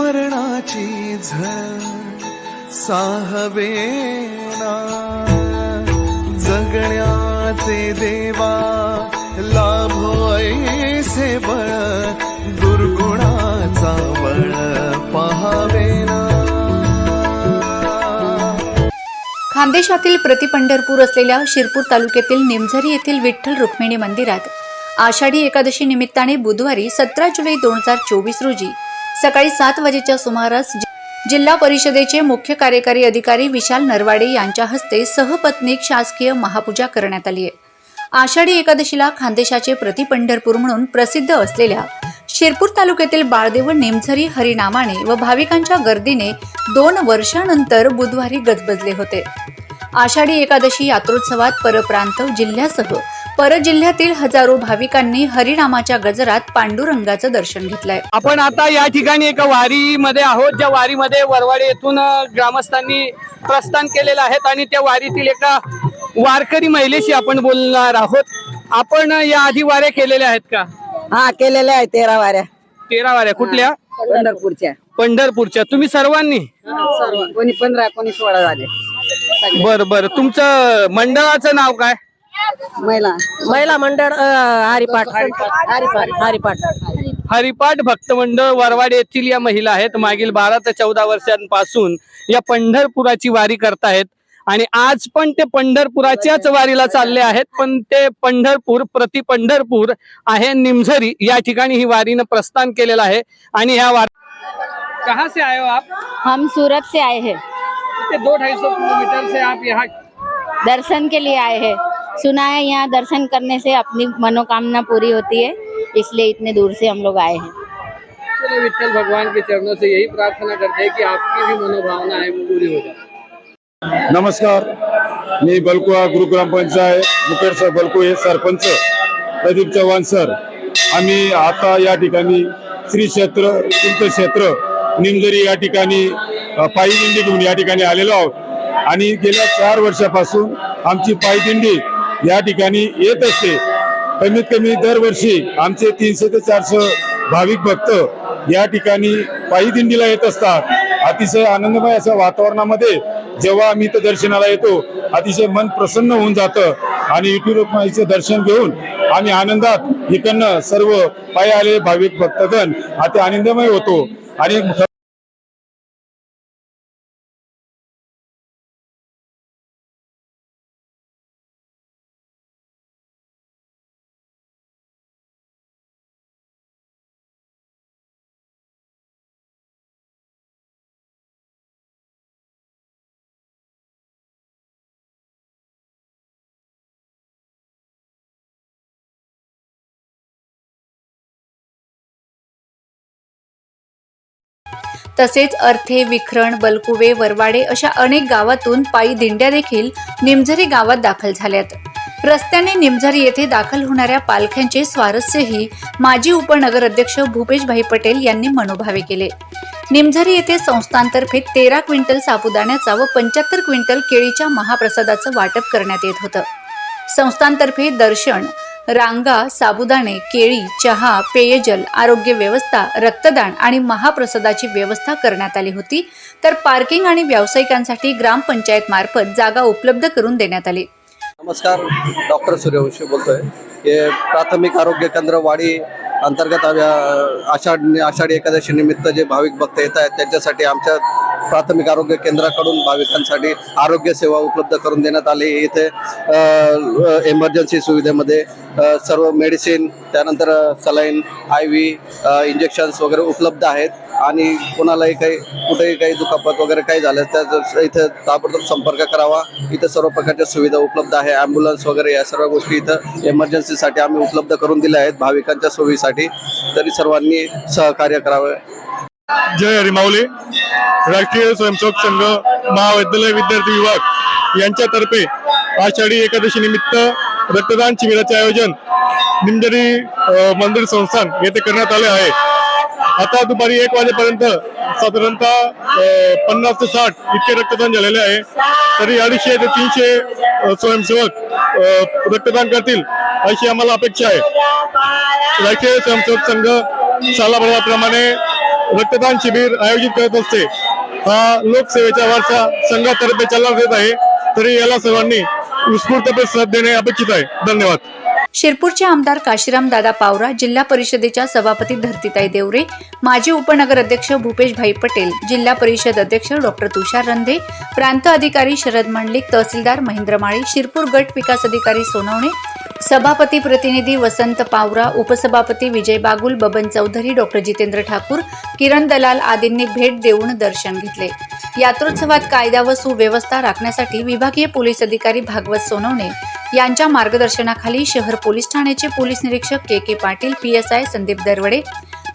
मरणाची झळ साहवेना जगण्याचे देवा लाभो ऐसे बळ दुर्गुणाचा बळ पहावेना खानदेशातील प्रतिपंढरपूर असलेल्या शिरपूर तालुक्यातील निमझरी येथील विठ्ठल रुक्मिणी मंदिरात आषाढी एकादशी निमित्ताने बुधवारी सतरा जुलै दोन हजार चोवीस रोजी सकाळी सात वाजेच्या सुमारास जिल्हा परिषदेचे मुख्य कार्यकारी अधिकारी विशाल नरवाडे यांच्या हस्ते सहपत्नीक शासकीय महापूजा करण्यात आली आहे. आषाढी एकादशीला खानदेशाचे प्रतिपंढरपूर म्हणून प्रसिद्ध असलेल्या शिरपूर तालुक्यातील बाळदेव नेमझरी हरिनामाने व भाविकांच्या गर्दीने दोन वर्षानंतर बुधवारी गजबजले होते. आषाढी एकादशी यात्रोत्सवात परप्रांत जिल्ह्यासह परजिल्ह्यातील हजारो भाविकांनी हरिनामाच्या गजरात पांडुरंगाचं दर्शन घेतलंय. आपण आता या ठिकाणी एका वारीमध्ये आहोत ज्या वारीमध्ये वरवाडे येथून ग्रामस्थांनी प्रस्थान केलेलं आहेत आणि त्या वारीतील एका वारकरी महिलेशी आपण बोलणार आहोत. आपण या आधी वाऱ्या केलेल्या आहेत का? हा केलेल्या आहे तेरा वाऱ्या. तेरा वाऱ्या. कुठल्या? पंढरपूरच्या. पंढरपूरच्या. तुम्ही सर्वांनी? सर्व. कोणी पंधरा कोणी सोळा झाले. बर बर. तुमचं मंडळाचं नाव काय? महिला. महिला मंडळ हरिपाठ हरिपाठ हरिपाठ हरिपाठ. भक्त मंडळ वरवाड येथील या महिला आहेत. मागील बारा ते चौदा वर्षांपासून या पंढरपुराची वारी करतायत आणि आज पण ते पंढरपुराच्याच वारीला चालले आहेत. पण ते पंढरपूर प्रति पंढरपूर आहे निमझरी. या ठिकाणी ही वारीनं प्रस्थान केलेलं आहे. आणि ह्या वारी कहा से आए हो आप? हम सूरत से आए हैं। ते दो ढाई सौ किलोमीटर से आप यहाँ? दर्शन के लिए आए हैं। सुना है यहाँ दर्शन करने से अपनी मनोकामना पूरी होती है इसलिए इतने दूर से हम लोग आए हैं। चलिए विठल भगवान के चरणों से यही प्रार्थना करते हैं कि आपकी भी मनोभावना है वो पूरी हो जाए। नमस्कार मी बलकुआ गुरु ग्रामपंचायत मुकेश सर बलकू हे सरपंच प्रदीप चव्हाण सर. आम्ही आता या ठिकाणी श्री क्षेत्र तीर्थक्षेत्र निमजरी या ठिकाणी पायी दिंडी घेऊन या ठिकाणी आलेलो आहोत. आणि गेल्या चार वर्षापासून आमची पायी दिंडी या ठिकाणी येत असते. कमीत कमी दरवर्षी आमचे तीनशे ते चारशे भाविक भक्त या ठिकाणी पायी दिंडीला येत असतात. अतिशय आनंदमय अशा वातावरणामध्ये जेव्हा आम्ही इथं दर्शनाला येतो अतिशय मन प्रसन्न होऊन जातं आणि विठ्ठल दर्शन घेऊन आम्ही आनंदात इकडनं सर्व पायी आले भाविक भक्तगण अति आनंदमय होतो. आणि तसेच अर्थे विखरण बलकुवे वरवाडे अशा अनेक गावातून पायी दिंड्या देखील निमझरी गावात दाखल झाल्यात. रस्त्याने निमझरी येथे दाखल होणाऱ्या पालख्यांचे स्वारस्यही माजी उपनगराध्यक्ष भूपेशभाई पटेल यांनी मनोभावे केले. निमझरी येथे संस्थांतर्फे तेरा क्विंटल साबुदाण्याचा व पंच्याहत्तर क्विंटल केळीच्या महाप्रसादाचं वाटप करण्यात येत होतं. संस्थांतर्फे दर्शन रांगा साबुदाणे केळी चहा पेयजल आरोग्य व्यवस्था रक्तदान आणि महाप्रसादाची व्यवस्था करण्यात आली होती. तर पार्किंग आणि व्यावसायिकांसाठी ग्रामपंचायत मार्फत जागा उपलब्ध करून देण्यात आली. नमस्कार डॉक्टर सूर्यवंशी बोलतोय. हे प्राथमिक आरोग्य केंद्र वाडी अंतर्गत आषाढ आषाढी एकादशी निमित्त जे भाविक भक्त येत आहेत त्यांच्यासाठी आमच्या प्राथमिक आरोग्य केंद्राकडून भाविकांसाठी आरोग्य सेवा उपलब्ध करून देण्यात आली. इथे एमर्जन्सी सुविधेमध्ये सर्व मेडिसिन त्यानंतर सलाईन आय व्ही इंजेक्शन्स वगैरे उपलब्ध आहेत. आणि कोणालाही काही कुठेही काही दुखापत वगैरे काही झालं त्या इथं ताबडतोब संपर्क करावा. इथं सर्व प्रकारच्या सुविधा उपलब्ध आहे. ॲम्ब्युलन्स वगैरे या सर्व गोष्टी इथं एमर्जन्सीसाठी आम्ही उपलब्ध करून दिल्या आहेत. भाविकांच्या सोयीसाठी तरी सर्वांनी सहकार्य करावे. जय हरिमावले राष्ट्रीय स्वयंसेवक संघ महाविद्यालय विद्यार्थी विभाग यांच्यातर्फे आषाढी एकादशी निमित्त रक्तदान शिबिराचे आयोजन निमजरी मंदिर संस्थान येथे करण्यात आले आहे. आता दुपारी एक वाजेपर्यंत साधारणतः पन्नास ते साठ इतके रक्तदान झालेले आहे. तरी अडीचशे ते तीनशे स्वयंसेवक रक्तदान करतील अशी आम्हाला अपेक्षा आहे. राष्ट्रीय स्वयंसेवक संघ सालाभराप्रमाणे रक्तदान शिबिर आयोजित करत असते. हा लोकसेवेचा वारसा संघातर्फे चालला येत आहे. तरी याला सर्वांनी उत्स्फूर्त प्रतिसाद देणे अपेक्षित आहे. धन्यवाद. शिरपूरचे आमदार काशीराम दादा पावरा जिल्हा परिषदेच्या सभापती धरतीताई देवरे माजी उपनगर अध्यक्ष भूपेशभाई पटेल जिल्हा परिषद अध्यक्ष डॉक्टर तुषार रंधे प्रांत अधिकारी शरद मंडलिक तहसीलदार महेंद्र माळी शिरपूर गट विकास अधिकारी सोनवणे सभापती प्रतिनिधी वसंत पावरा उपसभापती विजय बागुल बबन चौधरी डॉक्टर जितेंद्र ठाकूर किरण दलाल आदींनी भेट देऊन दर्शन घेतले. यात्रोत्सवात कायदा व सुव्यवस्था राखण्यासाठी विभागीय पोलीस अधिकारी भागवत सोनवणे यांच्या मार्गदर्शनाखाली शहर पोलीस ठाण्याचे पोलीस निरीक्षक K K Patil PSI Sandeep Darwade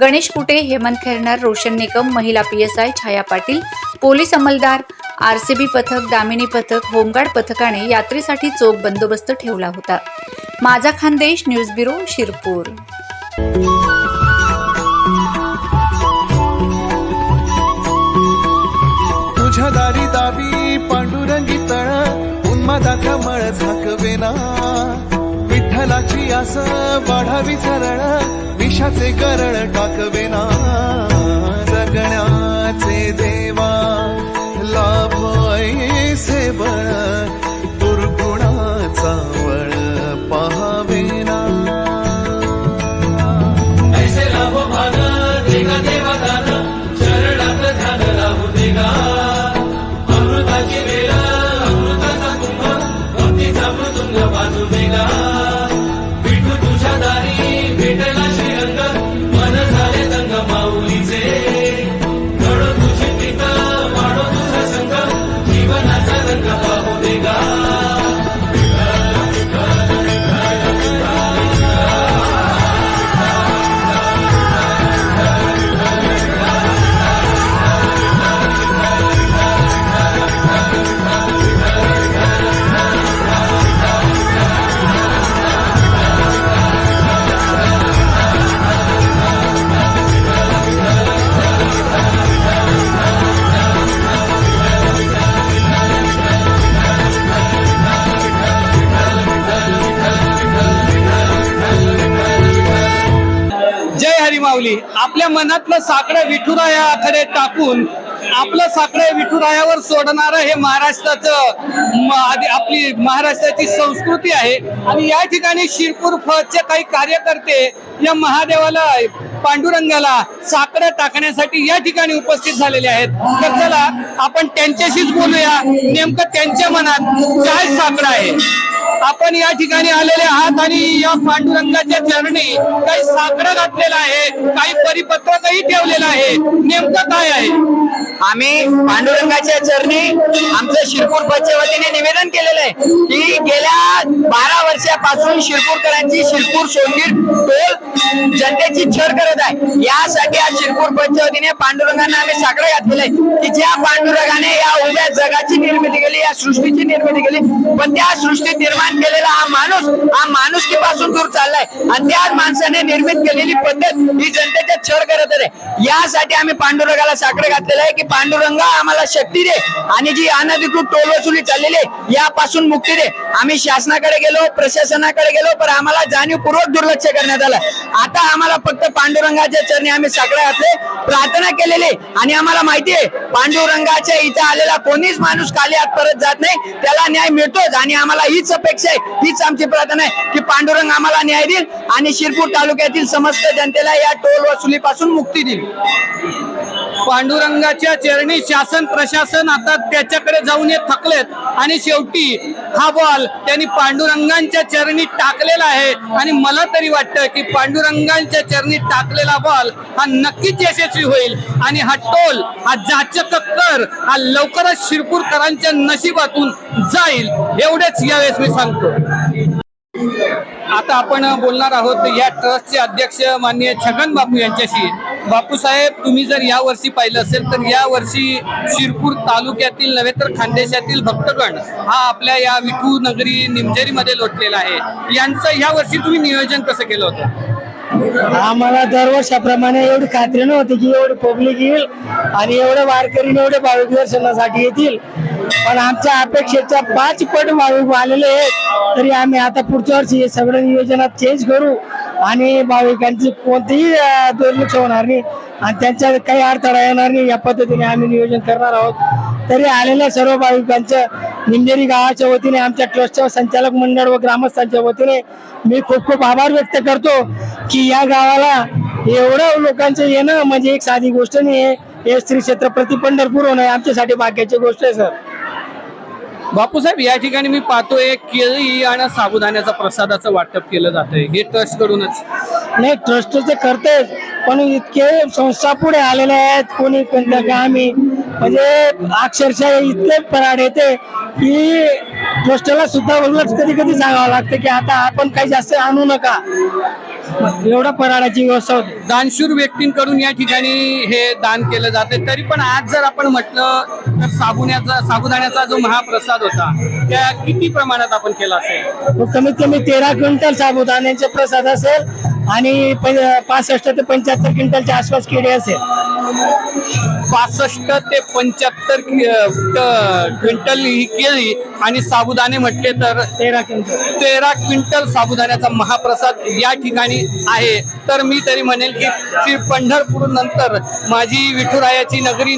Ganesh Kute Hemant Khernar Roshan Nikam महिला पीएसआय छाया पाटील पोलीस अंमलदार आरसीबी पथक दामिनी पथक होमगार्ड पथकाने यात्रेसाठी चोख बंदोबस्त ठेवला होता. माझा खानदेश न्यूज ब्युरो शिरपूर. तुझ्या दारी दावी पांडुरंगी तळ उन्मादाचा मळ झाकवेना. विठ्ठलाची आस वाढावी सरळ विषाचे करळ टाकवेना. जगण्याचे देवा लाभ ऐसे बळ लावली आपल्या मनातलं साकडं विठुरायाकडे टाकून आपलं साकडं विठुरायावर सोडणारं हे महाराष्ट्राचं आपली महाराष्ट्राची संस्कृती आहे. आणि या ठिकाणी शिरपूर फळचे काही कार्यकर्ते या महादेवाला पांडुरंगाला साकडं टाकण्यासाठी या ठिकाणी उपस्थित झालेले आहेत. तर चला आपण त्यांच्याशीच बोलूया. नेमकं त्यांच्या मनात काय साकडं आहे? आपण या ठिकाणी आलेले आहात आणि या पांडुरंगाच्या चरणी काही साखर घातलेलं आहे काही परिपत्रकही ठेवलेलं आहे. नेमकं काय आहे? आम्ही पांडुरंगाच्या चरणी आमचं शिरपूर पदच्या वतीने निवेदन केलेलं आहे की गेल्या बारा वर्षापासून शिरपूरकरांची शिरपूर सोनगीर टोल जनतेची छळ करत आहे. यासाठी आज शिरपूर पदच्या वतीने पांडुरंगांना आम्ही साखर घातलेलं आहे की ज्या पांडुरंगाने या उभ्या जगाची निर्मिती केली या सृष्टीची निर्मिती केली पण त्या सृष्टी निर्माण केलेला हा माणूस हा माणुसकीपासून दूर चाललाय. आणि त्या माणसाने निर्मित केलेली पद्धत ही जनतेच्या छळ करत आहे. यासाठी आम्ही पांडुरंगाला साखर घातलेलं आहे की पांडुरंगा आम्हाला शक्ती दे आणि जी अनधिकृत टोल वसुली चाललेली आहे यापासून मुक्ती दे. आम्ही शासनाकडे गेलो प्रशासनाकडे गेलो पण आम्हाला जाणीवपूर्वक दुर्लक्ष करण्यात आलं. आता आम्हाला फक्त पांडुरंगाच्या चरणी आम्ही साखरे घातले प्रार्थना केलेली आणि आम्हाला माहिती आहे पांडुरंगाच्या इथं आलेला कोणीच माणूस खाली हात परत जात नाही त्याला न्याय मिळतोच आणि आम्हाला हीच अपेक्षा आहे. हीच आमची प्रार्थना आहे की पांडुरंग आम्हाला न्याय देईल आणि शिरपूर तालुक्यातील समस्त जनतेला या टोल वसुलीपासून मुक्ती देईल. पांडुरंगाच्या चरणी शासन प्रशासन आता त्याच्याकडे जाऊन हे थकलेत. आणि शेवटी हा बॉल त्यांनी पांडुरंगांच्या चरणी टाकलेला आहे. आणि मला तरी वाटतं की पांडुरंगांच्या चरणी टाकलेला बॉल हा नक्कीच यशस्वी होईल. आणि हा टोल हा जाचक कर हा लवकरच शिरपूरकरांच्या नशिबातून जाईल. एवढेच यावेळेस मी सांगतो. आता आपण बोलणार आहोत या ट्रस्टचे अध्यक्ष माननीय छगन बापू यांच्याशी. बापूसाहेब तुम्ही जर या वर्षी पाहिलं असेल तर या वर्षी शिरपूर तालुक्यातील नव्हे तर खानदेशातील भक्तगण हा आपल्या या विठू नगरी निमजेरीमध्ये लोटलेला आहे. यांचं या वर्षी तुम्ही नियोजन कसं केलं होतं? आम्हाला दरवर्षाप्रमाणे एवढी खात्री नव्हती की एवढी पब्लिक येईल आणि एवढे वारकरी एवढे भाविक दर्शनासाठी येतील. पण आमच्या अपेक्षेच्या पाच पट भाविक आलेले आहेत. तरी आम्ही आता पुढच्या वर्षी हे सगळं नियोजनात चेंज करू. आणि भाविकांची कोणतीही दुर्लक्ष होणार नाही. आणि त्यांच्या काही अडथळा येणार नाही. या पद्धतीने आम्ही नियोजन करणार आहोत. तरी आलेल्या सर्व भाविकांचं निमजेरी गावाच्या वतीने आमच्या ट्रस्टच्या संचालक मंडळ व ग्रामस्थांच्या वतीने मी खूप खूप आभार व्यक्त करतो की या गावाला एवढं लोकांचं येणं म्हणजे एक साधी गोष्ट नाही आहे. हे श्री क्षेत्र प्रति पंढरपूर होणं आमच्यासाठी भाग्याची गोष्ट आहे सर. बापूसाहेब या ठिकाणी मी पाहतोय केळी आणि साबुदाण्याचा प्रसादाचं वाटप केलं जातंय. हे ट्रस्ट करूनच नाही ट्रस्ट ते करतेच पण इतके संस्था पुढे आलेले आहेत कोणी कोणत्या का आम्ही म्हणजे अक्षरशः इतके पराड येते की ट्रस्टला सुद्धा उलट कधी कधी सांगावं लागतं की आता आपण काही जास्त आणू नका. एवढा पराडाची व्यवस्था होती. दानशूर व्यक्तींकडून या ठिकाणी हे दान केलं जाते. तरी पण आज जर आपण म्हटलं तर साबुण्याचा साबुदाण्याचा जो महाप्रसाद होता त्या किती प्रमाणात आपण केला असेल? कमीत कमी तेरा क्विंटल साबुदाण्याचे प्रसाद असेल आणि पासष्ट ते पंच्याहत्तर क्विंटलच्या आसपास केळी असेल. पासष्ट ते पंच्याहत्तर क्विंटल ही केळी आणि साबुदाणे म्हटले तर तेरा क्विंटल. तेरा क्विंटल साबुदाण्याचा महाप्रसाद या ठिकाणी आहे. तर मी तरी म्हणेल की श्री पंढरपूर नंतर माझी विठुरायाची नगरी